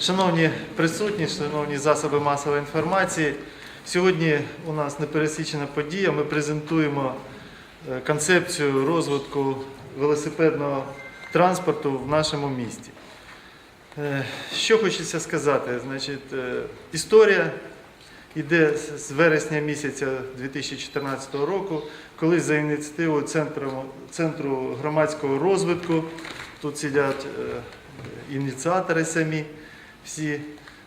Шановні присутні, шановні засоби масової інформації, сьогодні у нас непересічена подія. Ми презентуємо е, концепцію розвитку велосипедного транспорту в нашому місті. Е, Що хочеться сказати? Значить, е, історія йде з- вересня місяця 2014 року, коли за ініціативою центру, центру громадського розвитку, тут сидять ініціатори самі всі,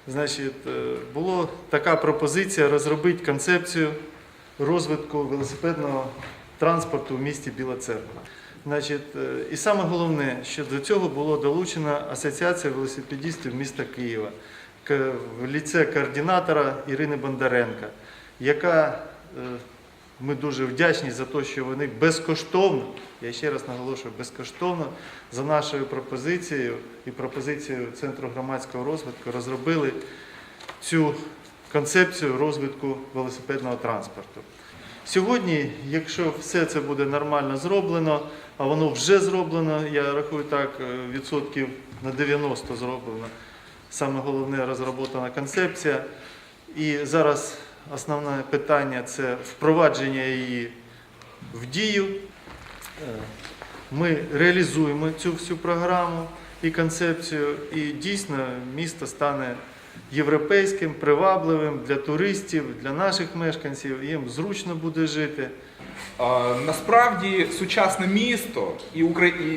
значить, е, була така пропозиція розробити концепцію розвитку велосипедного транспорту в місті Біла Церква. Значить, е, і саме головне, що до цього було долучена Асоціація велосипедістів міста Києва в ліце координатора Ірини Бондаренка, яка е, ми дуже вдячні за те, що вони безкоштовно, я ще раз наголошую, безкоштовно за нашою пропозицією і пропозицією Центру громадського розвитку розробили цю концепцію розвитку велосипедного транспорту. Сьогодні, якщо все це буде нормально зроблено, а воно вже зроблено, я рахую так, е, відсотків на 90 зроблено. Саме головне розроблена концепція. І зараз основне питання це впровадження її в дію. Ми реалізуємо цю всю програму і концепцію, і дійсно місто стане європейським, привабливим для туристів, для наших мешканців. Їм зручно буде жити. Насправді сучасне місто і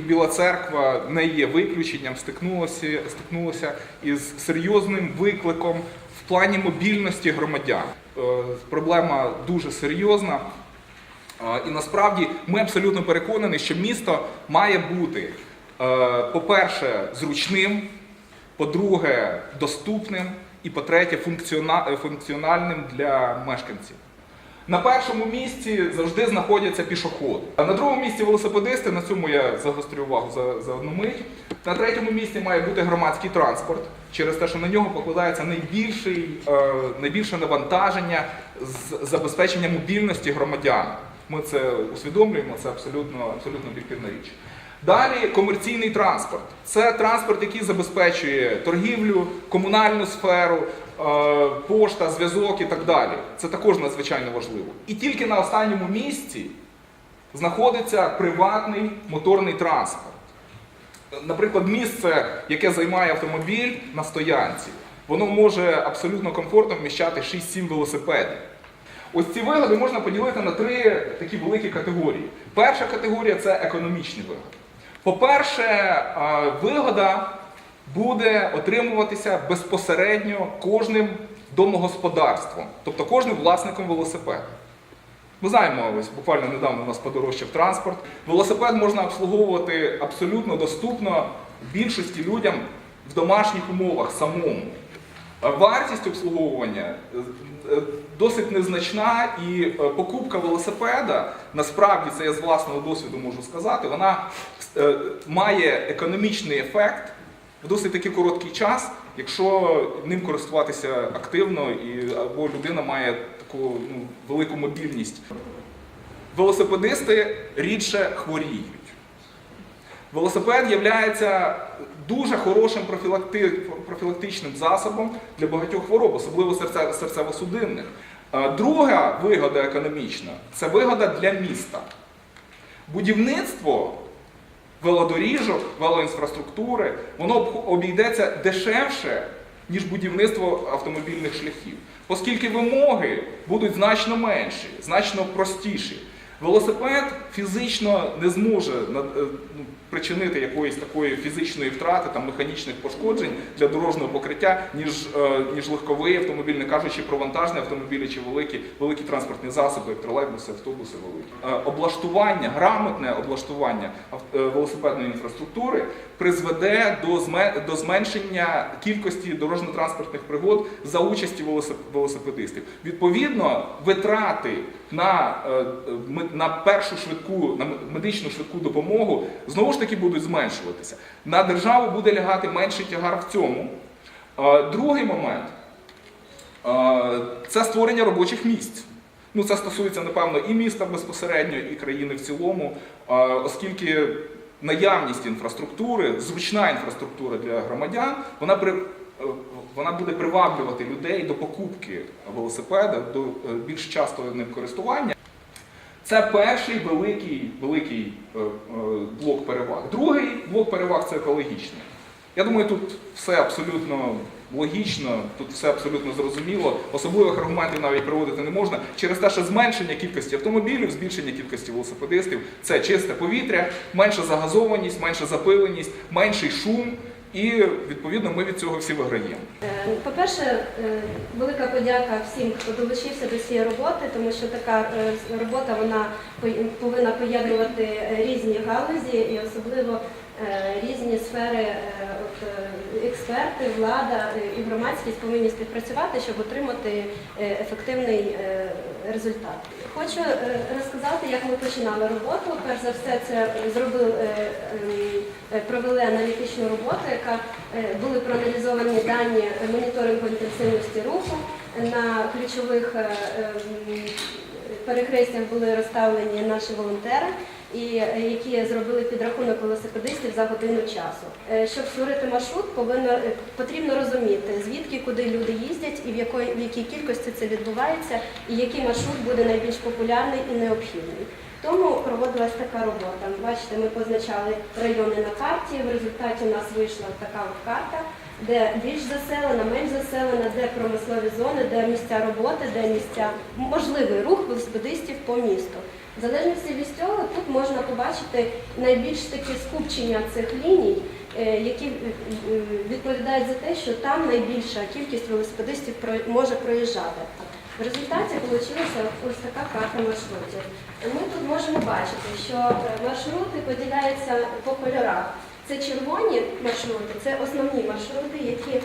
Біла Церква не є виключенням, стикнулося, стикнулося із серйозним викликом в плані мобільності громадян. Е, Проблема дуже серйозна. І насправді ми абсолютно переконані, що місто має бути, е, по-перше, зручним, по-друге, доступним і по-третє, функціональним для мешканців. На першому місці завжди знаходяться пішоходи. А на другому місці велосипедисти, на цьому я загострю увагу за, за одну мить. На третьому місці має бути громадський транспорт, через те, що на нього покладається найбільший, е, найбільше навантаження з забезпечення мобільності громадян. Ми це усвідомлюємо, це абсолютно, абсолютно об'єктивна річ. Далі комерційний транспорт. Це транспорт, який забезпечує торгівлю, комунальну сферу, пошта, зв'язок і так далі. Це також надзвичайно важливо. І тільки на останньому місці знаходиться приватний моторний транспорт. Наприклад, місце, яке займає автомобіль на стоянці, воно може абсолютно комфортно вміщати 6-7 велосипедів. Ось ці вигоди можна поділити на три такі великі категорії. Перша категорія це економічні вигоди. По-перше, е, вигода буде отримуватися безпосередньо кожним домогосподарством, тобто кожним власником велосипеда. Ми знаємо, ось буквально недавно у нас подорожчав транспорт. Велосипед можна обслуговувати абсолютно доступно більшості людям в домашніх умовах самому. Вартість обслуговування е, е, досить незначна, і е, покупка велосипеда, насправді це я з власного досвіду можу сказати, вона е, має економічний ефект в досить таки короткий час, якщо ним користуватися активно, і або людина має таку ну, велику мобільність. Велосипедисти рідше хворіють. Велосипед є дуже хорошим профілакти- профілактичним засобом для багатьох хвороб, особливо серцево-судинних. Друга вигода економічна це вигода для міста. Будівництво велодоріжок, велоінфраструктури, воно обійдеться дешевше, ніж будівництво автомобільних шляхів, оскільки вимоги будуть значно менші, значно простіші. Велосипед фізично не зможе е, ну, причинити якоїсь такої фізичної втрати, там, механічних пошкоджень для дорожнього покриття, ніж, е, ніж легковий автомобіль, не кажучи про вантажні автомобілі чи великі, великі транспортні засоби, як тролейбуси, автобуси великі. Е, Облаштування, грамотне облаштування велосипедної інфраструктури призведе до, зменшення кількості дорожньо-транспортних пригод за участі велосип- велосипедистів. Відповідно, витрати на, е, на першу швидку, на медичну швидку допомогу знову ж таки будуть зменшуватися. На державу буде лягати менший тягар в цьому. Е, Другий момент е, це створення робочих місць. Ну, це стосується, напевно, і міста безпосередньо, і країни в цілому, оскільки наявність інфраструктури, зручна інфраструктура для громадян, вона при- вона буде приваблювати людей до покупки велосипеда, до е, більш частого ним користування. Це перший великий, великий е, е, блок переваг. Другий блок переваг це екологічний. Я думаю, тут все абсолютно логічно, тут все абсолютно зрозуміло. Особливих аргументів навіть проводити не можна через те, що зменшення кількості автомобілів, збільшення кількості велосипедистів це чисте повітря, менша загазованість, менша запиленість, менший шум, і відповідно ми від цього всі виграємо. Е, По-перше, е, велика подяка всім, хто долучився до цієї роботи, тому що така е, робота вона повинна поєднувати різні галузі і особливо різні сфери, е, е, експерти, влада е, і громадськість повинні співпрацювати, щоб отримати е, ефективний е, результат. Хочу е, розказати, як ми починали роботу. Перш за все, це е, ем, е, провели аналітичну роботу, яка е, були проаналізовані дані моніторингу інтенсивності руху на ключових е, ем, перехрестях були розставлені наші волонтери, і які зробили підрахунок велосипедистів за годину часу. Е, Щоб створити маршрут, повинно е, потрібно розуміти, звідки куди люди їздять і в якої в якій кількості це відбувається, і який маршрут буде найбільш популярний і необхідний. Тому проводилась така робота. Бачите, ми позначали райони на карті. В результаті у нас вийшла така карта, де більш заселена, менш заселена, де промислові зони, де місця роботи, де місця можливий рух велосипедистів по місту. В залежності від цього тут можна побачити найбільш такі скупчення цих ліній, е, які е, е, відповідають за те, що там найбільша кількість велосипедистів може проїжджати. В результаті вийшла ось така карта маршрутів. Ми тут можемо бачити, що маршрути поділяються по кольорах. Це червоні маршрути, це основні маршрути, які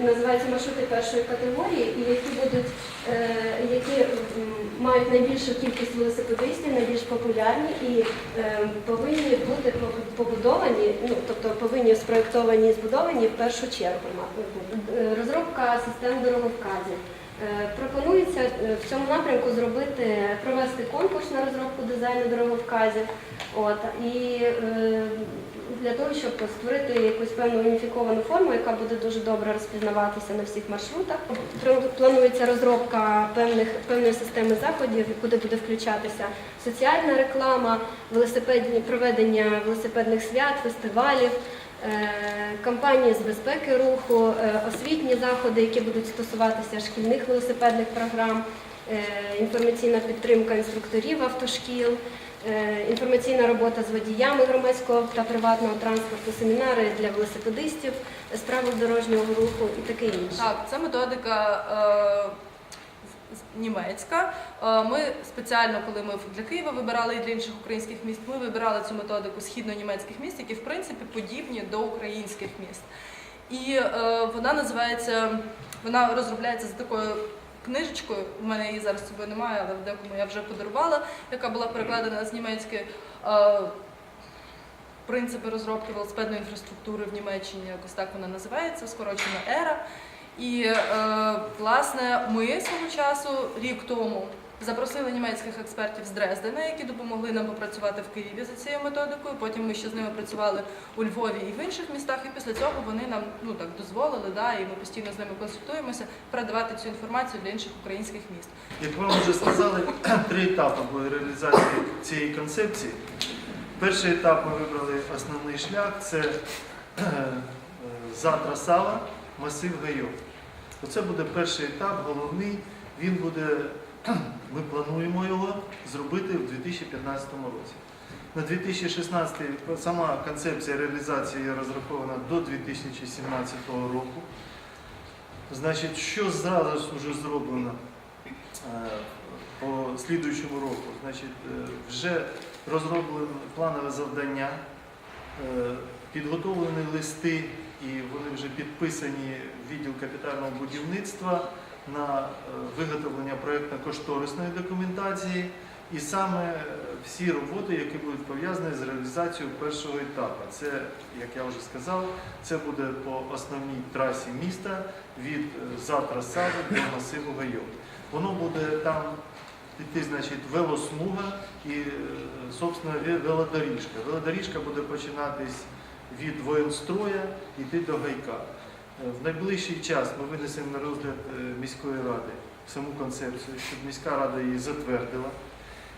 називаються маршрути першої категорії, і які будуть, е, які мають найбільшу кількість велосипедистів, найбільш популярні і е, повинні бути побудовані, ну тобто повинні спроєктовані і збудовані в першу чергу. Е, Розробка систем дороговказів. Е, Пропонується е, в цьому напрямку зробити, провести конкурс на розробку дизайну дороговказів. От, і е, для того, щоб створити якусь певну уніфіковану форму, яка буде дуже добре розпізнаватися на всіх маршрутах. Планується розробка певних, певної системи заходів, куди буде включатися соціальна реклама, велосипедні проведення велосипедних свят, фестивалів. Е, Кампанії з безпеки руху, е, освітні заходи, які будуть стосуватися шкільних велосипедних програм, е, інформаційна підтримка інструкторів автошкіл, інформаційна робота з водіями громадського та приватного транспорту, семінари для велосипедистів з правил дорожнього руху і таке інше. Так, це методика німецька. Е, ми спеціально, коли ми для Києва вибирали і для інших українських міст, ми вибирали цю методику східно-німецьких міст, які в принципі подібні до українських міст. І е, вона називається, вона розробляється за такою книжечкою. У мене її зараз з собою немає, але в декому я вже подарувала, яка була перекладена з німецької. Е, Принципи розробки велосипедної інфраструктури в Німеччині, якось так вона називається, скорочена ера. І е, власне ми свого часу, рік тому, запросили німецьких експертів з Дрездена, які допомогли нам попрацювати в Києві за цією методикою. Потім ми ще з ними працювали у Львові і в інших містах. І після цього вони нам ну так дозволили, да, і ми постійно з ними консультуємося, передавати цю інформацію для інших українських міст. Як вам вже сказали, три етапи були реалізації цієї концепції. Перший етап ми вибрали основний шлях це е, е, Затра Сава, масив Гайок. Оце буде перший етап, головний. Він буде, ми плануємо його зробити в 2015 році. На 2016 сама концепція реалізації розрахована до 2017 року. Значить, що зараз вже зроблено е, по слідуючому року? Значить, е, вже розроблено планове завдання, е, підготовлені листи і вони вже підписані відділ капітального будівництва на е, виготовлення проєктно-кошторисної документації і саме е, всі роботи, які будуть пов'язані з реалізацією першого етапу. Це, як я вже сказав, це буде по основній трасі міста від е, Затра Сади до масиву Гайок. Воно буде там піти, значить, велосмуга і, собственно, велодоріжка. Велодоріжка буде починатись від воєнстроя, йти до гайка. Е, В найближчий час ми винесемо на розгляд е, міської ради саму концепцію, щоб міська рада її затвердила.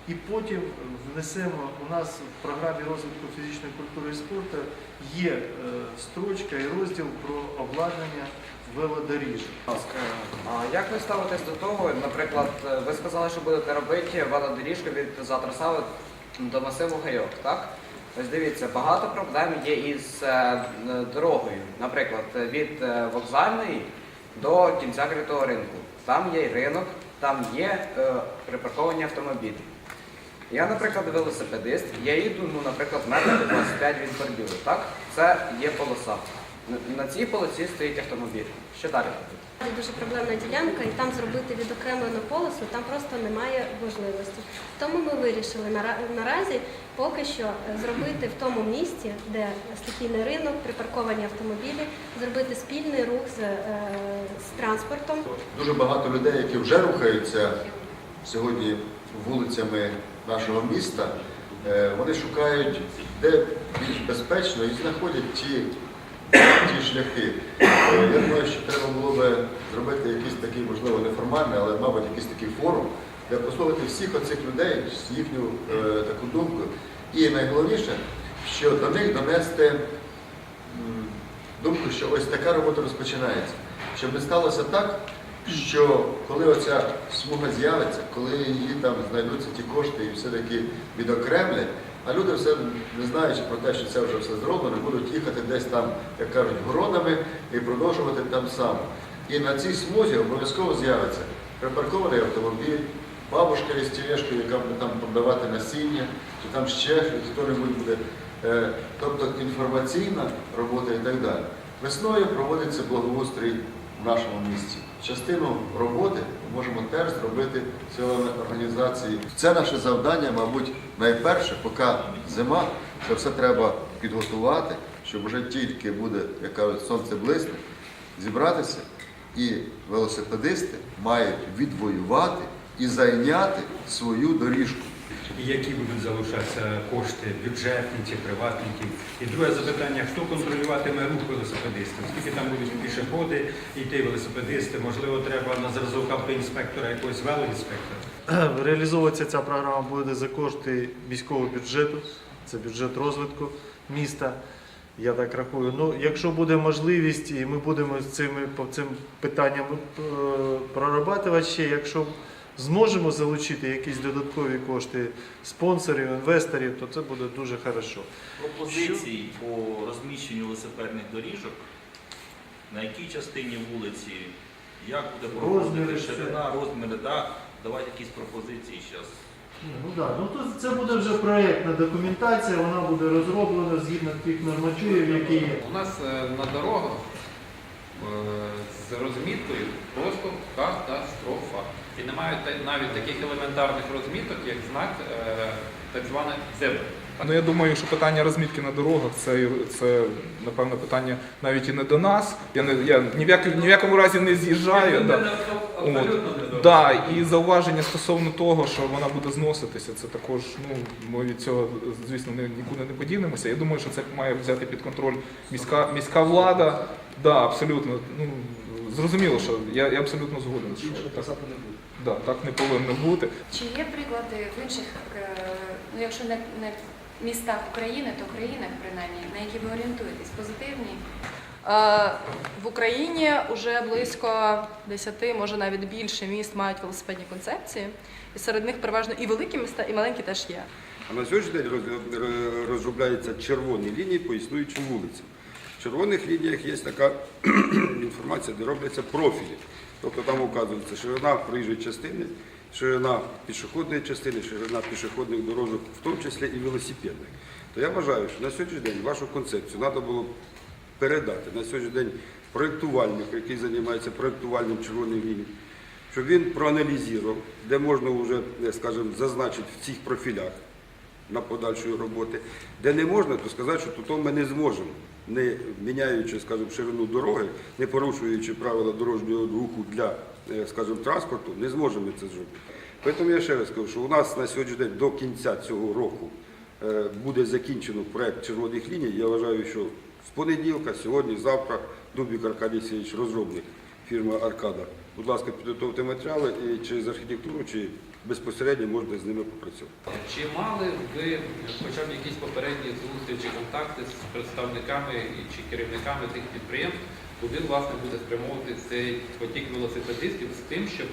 І потім внесемо у нас в програмі розвитку фізичної культури і спорту є е, строчка і розділ про обладнання велодоріжок. А як ви ставитесь до того, наприклад, ви сказали, що будете робити велодоріжку від Затрасави до масиву Гайок, так? Ось дивіться, багато проблем є із е, дорогою. Наприклад, від е, вокзальної до кінця критого ринку. Там є ринок, там є е, припарковані автомобілі. Я, наприклад, велосипедист, я їду, ну, наприклад, метр 25 від бордюру, так? Це є полоса. На цій полосі стоїть автомобіль. Що далі? Це дуже проблемна ділянка, і там зробити відокремлену полосу там просто немає можливості. Тому ми вирішили наразі поки що е, зробити в тому місці, де стихійний ринок, припарковані автомобілі, зробити спільний рух з, е, з транспортом. Дуже багато людей, які вже рухаються сьогодні вулицями нашого міста, е, вони шукають, де більш безпечно і знаходять ті, ті шляхи. Е, Я думаю, що треба було би зробити якийсь такий, можливо, неформальний, але, мабуть, якийсь такий форум, де послухати всіх оцих людей, їхню е, таку думку. І найголовніше, що до них донести думку, що ось така робота розпочинається. Щоб не сталося так, що коли оця смуга з'явиться, коли її там знайдуться ті кошти і все-таки відокремлять, а люди все не знаючи про те, що це вже все зроблено, будуть їхати десь там, як кажуть, горонами і продовжувати там саме. І на цій смузі обов'язково з'явиться припаркований автомобіль, бабушка із тележкою, яка буде там продавати насіння, чи там ще хто-небудь буде. Е, Тобто інформаційна робота і так далі. Весною проводиться благоустрій в нашому місті. Частину роботи ми можемо теж зробити силами організації. Це наше завдання, мабуть, найперше, поки зима, це все треба підготувати, щоб вже тільки буде, як кажуть, сонце блисне, зібратися, і велосипедисти мають відвоювати і зайняти свою доріжку. І які будуть залишатися кошти бюджетні чи приватників. І друге запитання, хто контролюватиме рух велосипедистів? Скільки там будуть пішоходи, йти велосипедисти? Можливо, треба на зразок автоінспектора якогось велоінспектора? Реалізовуватися ця програма буде за кошти міського бюджету, це бюджет розвитку міста. Я так рахую. Ну, якщо буде можливість, і ми будемо з цими по цим питанням е, прорабатувати ще, якщо зможемо залучити якісь додаткові кошти спонсорів, інвесторів, то це буде дуже хорошо. пропозицій по розміщенню велосипедних доріжок, на якій частині вулиці, як буде Розміри, проходити ширина, розміри, так, давайте якісь пропозиції зараз. Ну да, ну то це буде вже проєктна документація, вона буде розроблена згідно тих нормативів, які є. У нас е, на дорогах е, з розміткою просто катастрофа. І немає та- навіть таких елементарних розміток, як знак е, так званий зебра. Ну я думаю, що питання розмітки на дорогах це, це напевно питання навіть і не до нас. Я не я ні в, як, ні в якому разі не з'їжджаю. Да. От. Да, і зауваження стосовно того, що вона буде зноситися, це також, ну, ми від цього, звісно, не- нікуди не подінемося. Я думаю, що це має взяти під контроль міська, міська влада. Да, абсолютно. Ну, зрозуміло, що я, я абсолютно згоден. Що так, да, так не повинно бути. Чи є приклади в інших, е, ну якщо не, не містах України, то країнах принаймні, на які ви орієнтуєтесь? Позитивні? Е, В Україні вже близько 10, може навіть більше міст мають велосипедні концепції. І серед них переважно і великі міста, і маленькі теж є. А на сьогоднішній день розробляються червоні лінії по існуючим вулицям. В червоних лініях є така інформація, де робляться профілі. Тобто там вказується ширина проїжджої частини, ширина пішохідної частини, ширина пішохідних дорожок, в тому числі і велосипедних. То я вважаю, що на сьогоднішній день вашу концепцію треба було передати на сьогоднішній день проєктувальнику, який займається проєктувальним червоних ліній, щоб він проаналізував, де можна вже, скажімо, зазначити в цих профілях на подальшої роботи. Де не можна, то сказати, що тут ми не зможемо, не міняючи, скажімо, ширину дороги, не порушуючи правила дорожнього руху для, е, скажімо, транспорту, не зможемо це зробити. Тому я ще раз кажу, що у нас на сьогоднішній день до кінця цього року е, буде закінчено проект червоних ліній. Я вважаю, що з понеділка, сьогодні, завтра Дубік Аркадій Сергійович, розробник фірми Аркада. Будь ласка, підготовте матеріали чи з архітектуру, чи безпосередньо можете з ними попрацювати. Чи мали ви хоча б якісь попередні зустрічі, контакти з представниками чи керівниками тих підприємств, куди власне буде спрямовувати цей потік велосипедистів з тим, щоб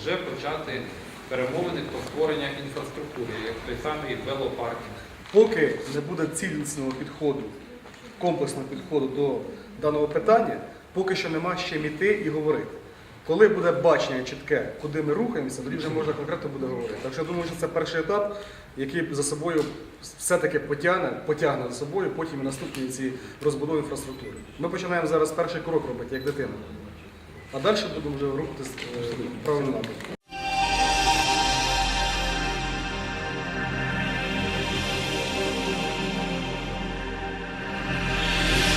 вже почати перемовини про створення інфраструктури, як той самий велопаркінг? Поки не буде цілісного підходу, комплексного підходу до даного питання, поки що нема ще міти і говорити. Коли буде бачення чітке, куди ми рухаємося, тоді вже можна конкретно буде говорити. Так що я думаю, що це перший етап, який за собою все-таки потягне, потягне за собою потім і наступні ці розбудови інфраструктури. Ми починаємо зараз перший крок робити, як дитина. А далі будемо вже рухатись правильно. правильному напрямку.